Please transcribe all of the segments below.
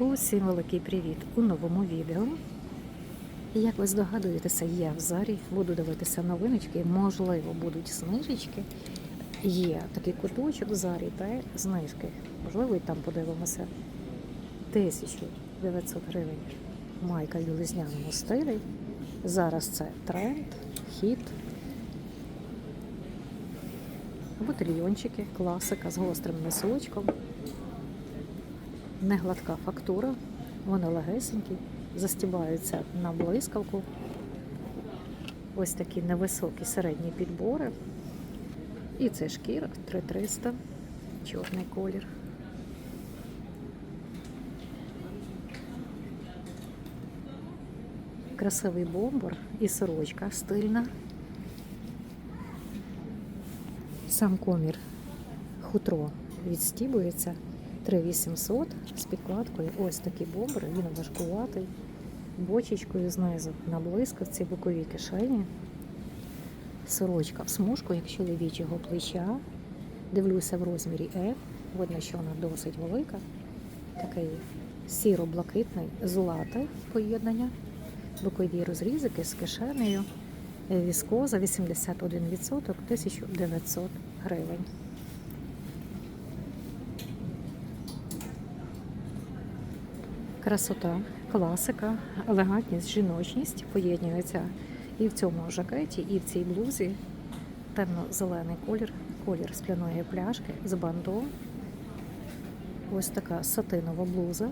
Усім великий привіт у новому відео. Як ви здогадуєтеся, я в зарі буду дивитися новиночки, можливо, будуть знижечки. Є такий куточок в зарі та знижки. Можливо, і там подивимося. 1900 гривень майка в білизняному стилі. Зараз це тренд, хіт. Ботильйончики, класика з гострим носочком. Не гладка фактура, вони легесенькі, застібаються на блискавку. Ось такі невисокі середні підбори. І це шкіра 3300, чорний колір. Красивий бомбер і сорочка стильна. Сам комір хутро відстібується 3800 з підкладкою. Ось такий бомбер, він важкуватий, бочечкою знизу на блискавці, боковій кишені. Сорочка в смужку, як чоловічого плеча. Дивлюся в розмірі F. Видно, що вона досить велика. Такий сіро-блакитний злате поєднання. Бокові розрізики з кишенею. Віскоза 81%, 1900 гривень. Красота, класика, елегантність, жіночність поєднуються і в цьому жакеті, і в цій блузі. Темно-зелений колір, колір скляної пляшки з бандом. Ось така сатинова блуза.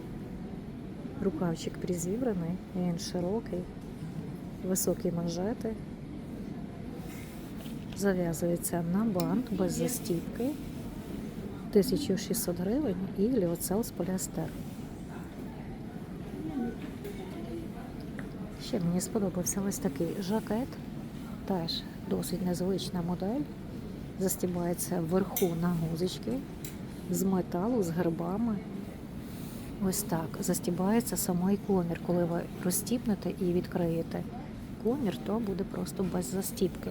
Рукавчик призібраний, він широкий, високі манжети. Зав'язується на бант без застіпки. 1600 гривень і ліоцел з поліестер. Ще мені сподобався ось такий жакет. Теж досить незвична модель. Застібається вверху на гузочки з металу, з гербами. Ось так. Застібається самий комір. Коли ви розстіпнете і відкриєте комір, то буде просто без застіпки.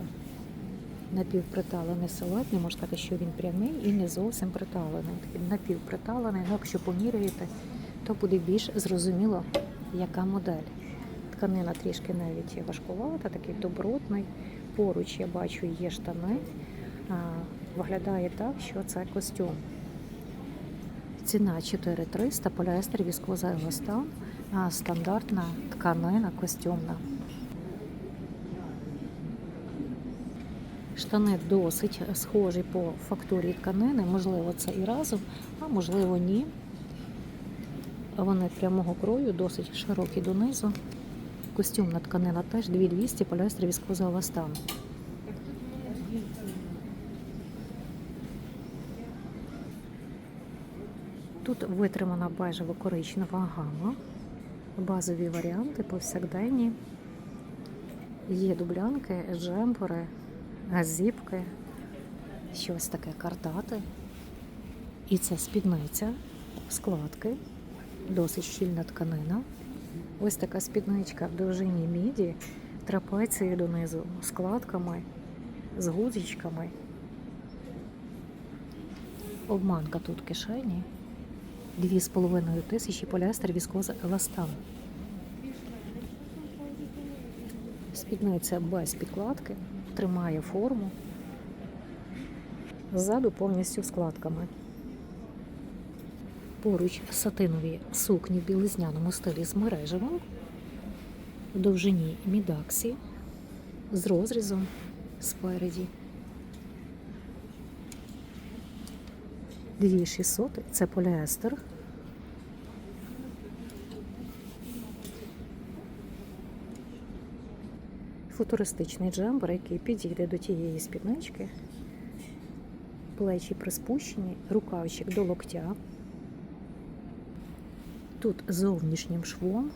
Напівприталений силует, не можна сказати, що він прямий і не зовсім приталений. Напівприталений, ну якщо поміряєте, то буде більш зрозуміло, яка модель. Тканина трішки навіть важкувата, такий добротний. Поруч я бачу є штани. Виглядає так, що це костюм. Ціна 4300, поліестер, віскоза еластан, стандартна тканина костюмна. Штани досить схожі по фактурі тканини, можливо, це і разом, а можливо, ні. Вони прямого крою, досить широкі донизу. Костюмна тканина теж 2200, поліестер, віскоза еластан. Тут витримана бежево-коричнева гама, базові варіанти повсякденні. Є дублянки, джемпери, газіпки, щось таке картати. І це спідниця, складки, досить щільна тканина. Ось така спідничка в довжині міді, трапеції донизу, складками, з гудзичками. Обманка тут в кишені. Дві з половиною тисячі поліестер віскоза еластан. Спідниця без підкладки, тримає форму. Ззаду повністю складками. Поруч сатинові сукні в білизняному стилі з мережевим, в довжині мідаксі, з розрізом спереді. 2600 це поліестер. Футуристичний джембер, який підійде до тієї спіднички. Плечі приспущені, рукавчик до локтя. Тут зовнішнім швом.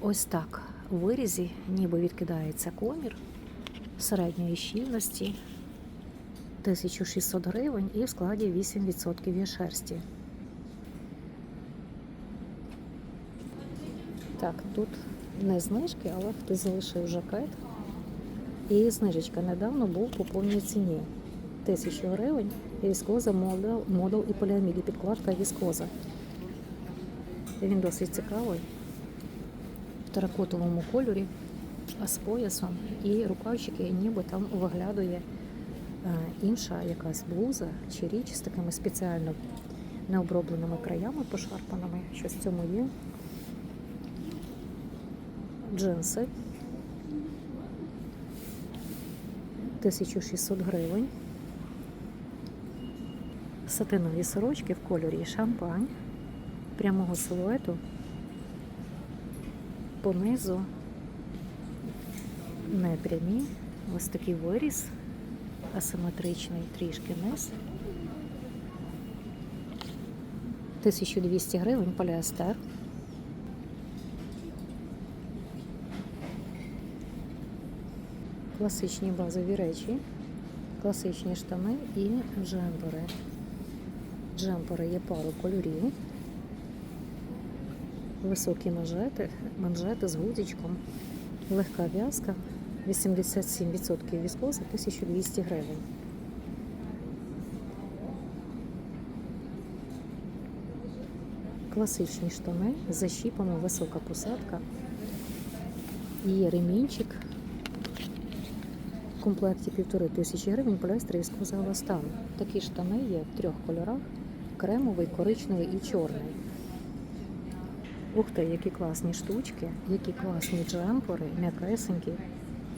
Ось так у вирізі, ніби відкидається комір середньої щільності. 1600 гривень і в складі 8% є шерсті. Так, тут не знижки, але хтось залишив жакет. І знижечка недавно був по повній ціні. 1000 гривень, віскоза, модел, модел і поліамід, і підкладка віскоза. Він досить цікавий в теракотовому кольорі, а з поясом і рукавчики, ніби там виглядує е, інша якась блуза чи річ з такими спеціально необробленими краями пошарпаними. Щось в цьому є. Джинси. 1600 гривень. Сатинові сорочки в кольорі шампань прямого силуету. Понизу не прямі. Ось такий виріз асиметричний, трішки низ. 1200 гривень поліестер. Класичні базові речі, класичні штани і джемпери. Джемпери є пару кольорів. Високі манжети, манжети з гудзичком, легка в'язка, 87% віскоза, 1200 гривень. Класичні штани з защіпами, висока посадка. Є ремінчик. В комплекті півтори тисячі гривень поліестер віскоза стану. Такі штани є в трьох кольорах: кремовий, коричневий і чорний. Ух ти, які класні штучки, які класні джемпери, м'якесенькі.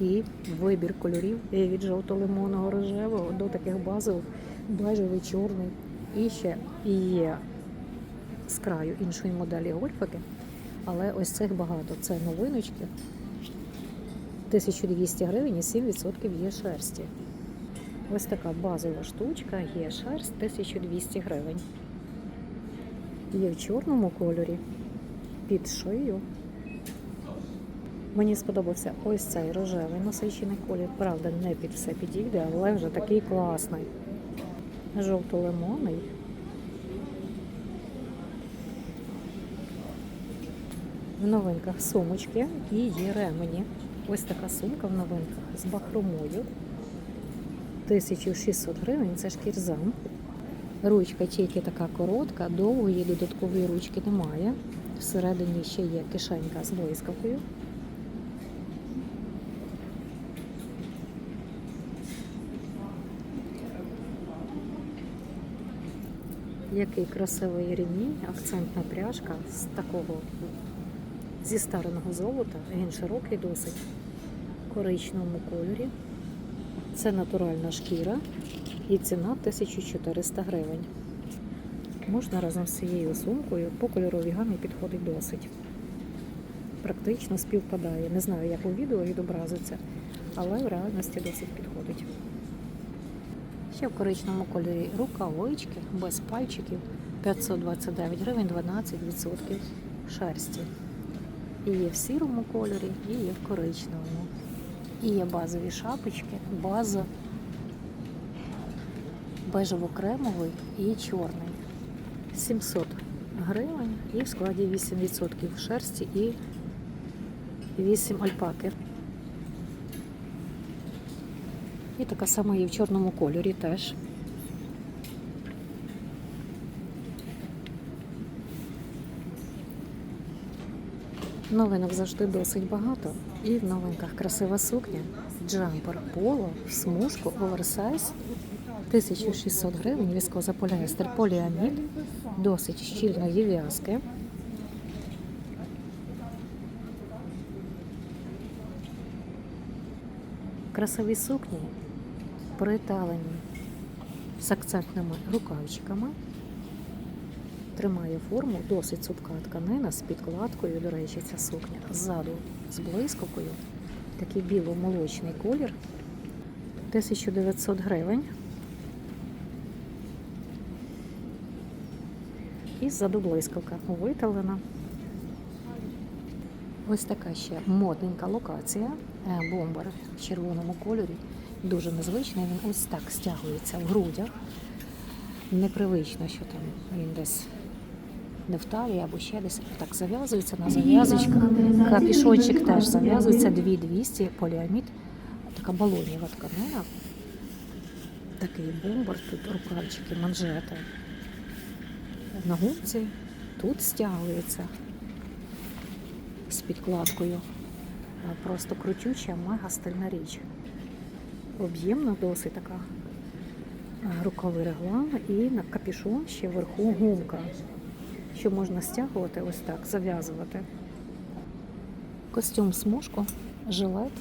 І вибір кольорів від жовто-лимонного рожевого до таких базових бежевий, чорний. І ще є з краю іншої моделі гольфики. Але ось цих багато. Це новиночки. 1200 гривень і 7% є шерсті. Ось така базова штучка, є шерсть 1200 гривень. Є в чорному кольорі під шию. Мені сподобався ось цей рожевий насичений колір. Правда, не під все підійде, але вже такий класний. Жовто-лимонний. В новинках сумочки і є ремені. Ось така сумка в новинках з бахромою. 1600 гривень, це шкірзам. Ручка тільки така коротка, довгої додаткової ручки немає. Всередині ще є кишенька з блискавкою. Який красивий ремінь, акцентна пряжка з такого зі стареного золота. Він широкий досить в коричневому кольорі. Це натуральна шкіра і ціна 1400 гривень. Можна разом з цією сумкою по кольоровій гамі підходить досить. Практично співпадає. Не знаю, як у відео відобразиться, але в реальності досить підходить. Ще в коричневому кольорі рукавички без пальчиків 529 гривень 12% шерсті. І є в сірому кольорі, і є в коричневому. І є базові шапочки, база бежево-кремовий і чорний. 700 гривень і в складі 8% шерсті і 8 альпаки. І така сама є в чорному кольорі теж. Новинок завжди досить багато. І в новинках красива сукня, джампер поло, в смужку, оверсайз. 1600 гривень, віскоза поліестер, поліамід, досить щільної в'язки. Красиві сукні приталені з акцентними рукавчиками. Тримає форму, досить цупка тканина з підкладкою. До речі, ця сукня ззаду з блискавкою. Такий біло-молочний колір. 1900 гривень. Ззаду блискавка виталена. Ось така ще модненька локація. Е, Бомбер в червоному кольорі. Дуже незвичний. Він ось так стягується в грудях. Непривично, що там він десь не в талії або ще десь так зав'язується на зав'язочках. Капішончик теж зав'язується 2200 поліамід. Така балонєва тканина. Такий бомбер, тут рукавчики, манжети. На гумці тут стягується з підкладкою. Просто крутюча, мега стильна річ. Об'ємна досить така. Рукавий реглан і на капюшон ще вверху гумка, що можна стягувати ось так, зав'язувати. Костюм смужку, жилет.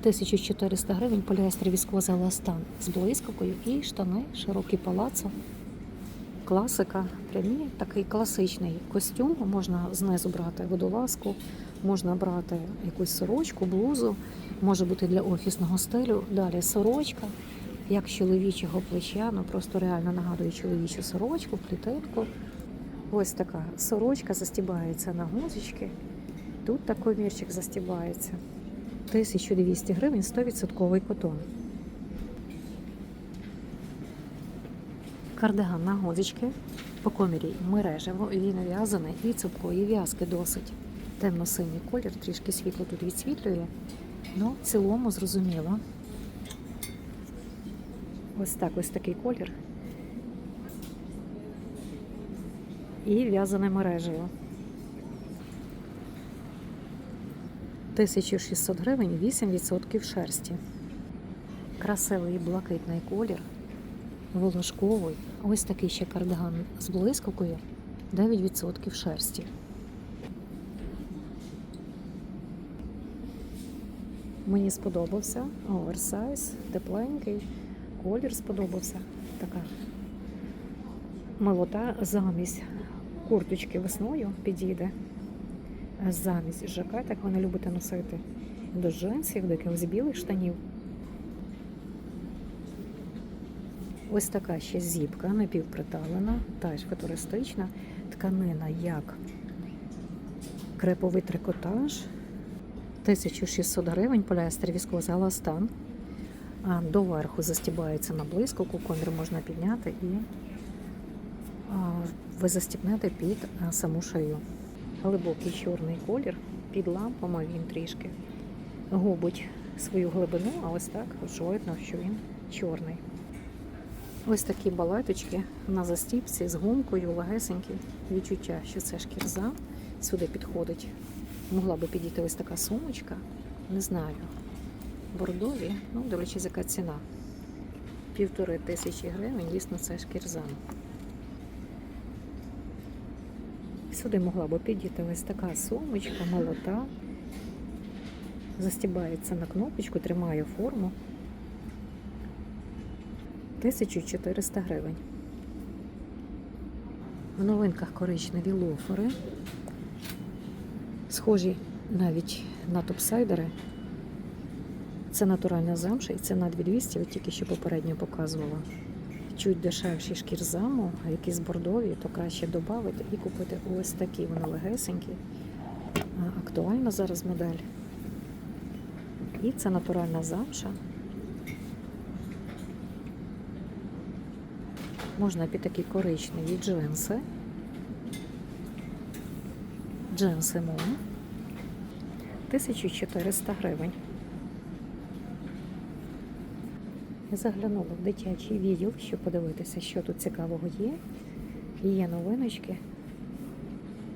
1400 гривень, поліестер військовий еластан з блискавкою і штани, широкий палацо. Класика, прямі, такий класичний костюм. Можна знизу брати водолазку, можна брати якусь сорочку, блузу, може бути для офісного стилю. Далі сорочка, як чоловічого плеча, ну просто реально нагадує чоловічу сорочку, клітинку. Ось така сорочка застібається на гузочки. Тут такий мірчик застібається. 1200 гривень 100% котон. Кардиган на гузочки. По комірі мережево, він в'язаний і цупкої в'язки досить. Темно-синій колір, трішки світло тут відсвітлює. Ну, в цілому зрозуміло. Ось так, ось такий колір. І в'язане мережево. 1600 гривень 8% шерсті. Красивий блакитний колір, волошковий. Ось такий ще кардиган з блискавкою 9% шерсті. Мені сподобався оверсайз, тепленький, колір сподобався. Така молота замість курточки весною підійде замість жакет, як ви не любите носити, до джинсів, до якихось білих штанів. Ось така ще зіпка, напівприталена, теж футуристична, тканина як креповий трикотаж, 1600 гривень, поліестер військовий еластан. А доверху застібається на блискавку, комір можна підняти і ви застібнете під саму шию глибокий чорний колір, під лампами він трішки губить свою глибину, а ось так ось що він чорний. Ось такі балеточки на застіпці з гумкою, легесенькі. Відчуття, що це шкірза. Сюди підходить. Могла би підійти ось така сумочка. Не знаю. Бордові, ну, дивлячись, яка ціна. Півтори тисячі гривень, дійсно, це шкірза. Сюди могла би підійти ось така сумочка, молота. Застібається на кнопочку, тримає форму. 1400 гривень. В новинках коричневі лофери. Схожі навіть на топсайдери. Це натуральна замша і ціна 2200, от тільки що попередньо показувала чуть дешевші шкірзаму, а якісь бордові, то краще додати і купити ось такі. Вони легесенькі. Актуальна зараз модель. І це натуральна замша. Можна під такі коричневі джинси. Джинси Мон. 1400 гривень. Я заглянула в дитячий відділ, щоб подивитися, що тут цікавого є. Є новиночки.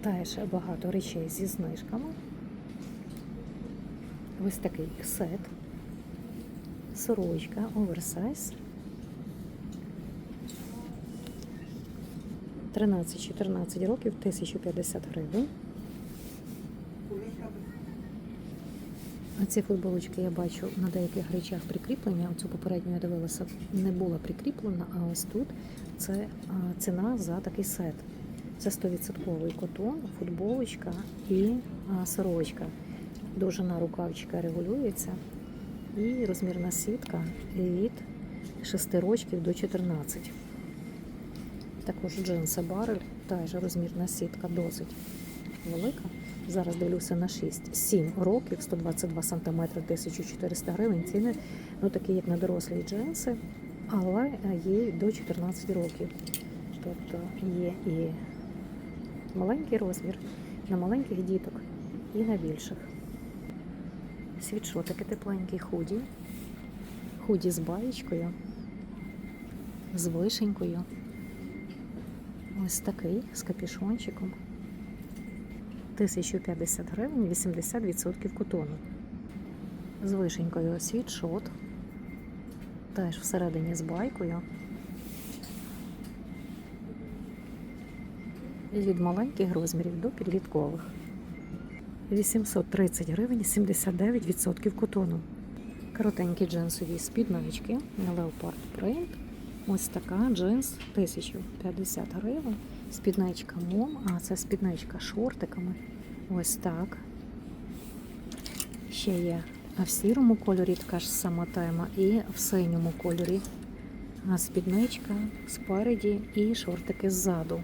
Теж багато речей зі знижками. Ось такий сет. Сорочка, оверсайз. 13-14 років, 1050 гривень. Ці футболочки я бачу на деяких речах прикріплення. Оцю попередню я дивилася, не була прикріплена, а ось тут це ціна за такий сет. Це 100% котон, футболочка і сорочка. Довжина рукавчика регулюється. І розмірна сітка від 6 рочків до 14. Також джинси барель, теж розмірна сітка досить велика. Зараз дивлюся на 6. 7 років, 122 см, 1400 гривень. Ціни, ну такі, як на дорослі джинси, але є до 14 років. Тобто є і маленький розмір на маленьких діток і на більших. Світшотики тепленький худі. Худі з баєчкою, з вишенькою. Ось такий з капюшончиком. 1050 гривень, 80% котону. З вишенькою світшот. Теж всередині з байкою. Від маленьких розмірів до підліткових. 830 гривень, 79% котону. Коротенькі джинсові спіднички на Leopard Print. Ось така джинс 1050 гривень. Спідничка мом, а це спідничка шортиками. Ось так. Ще є в сірому кольорі така ж сама тема, і в синьому кольорі. А спідничка спереді і шортики ззаду.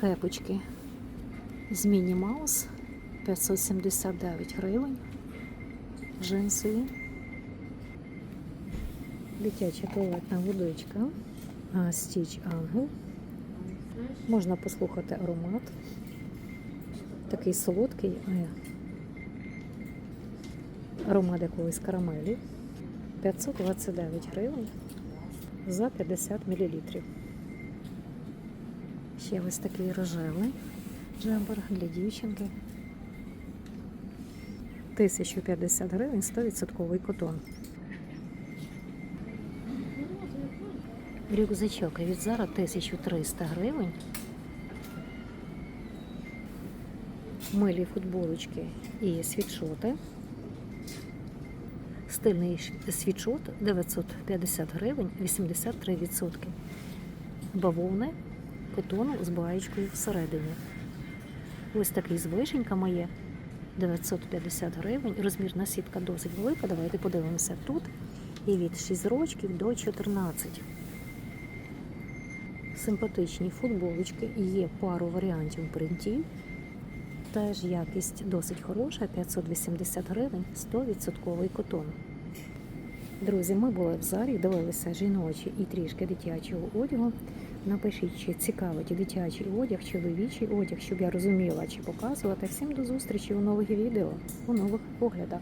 Кепочки з Міні Маус 579 гривень. Джинсові. Дитяча туалетна водичка. Стіч Ангел. Можна послухати аромат. Такий солодкий аромат якоїсь карамелі. 529 гривень за 50 мл. Ще ось такий рожевий джемпер для дівчинки. 1050 гривень, 100% котон. Рюкзачок від Зара 1300 гривень. Милі футболочки і світшоти. Стильний світшот 950 гривень, 83%. Бавовни котону з баєчкою всередині. Ось такий з вишеньками є. 950 гривень. Розмірна сітка досить велика. Давайте подивимося тут. І від 6 рочків до 14. Симпатичні футболочки. Є пару варіантів принтів. Теж якість досить хороша, 580 гривень, 100% котон. Друзі, ми були в зарі, дивилися жіночі і трішки дитячого одягу. Напишіть, чи цікавить дитячий одяг, чоловічий одяг, щоб я розуміла, чи показувати. Всім до зустрічі у нових відео, у нових поглядах.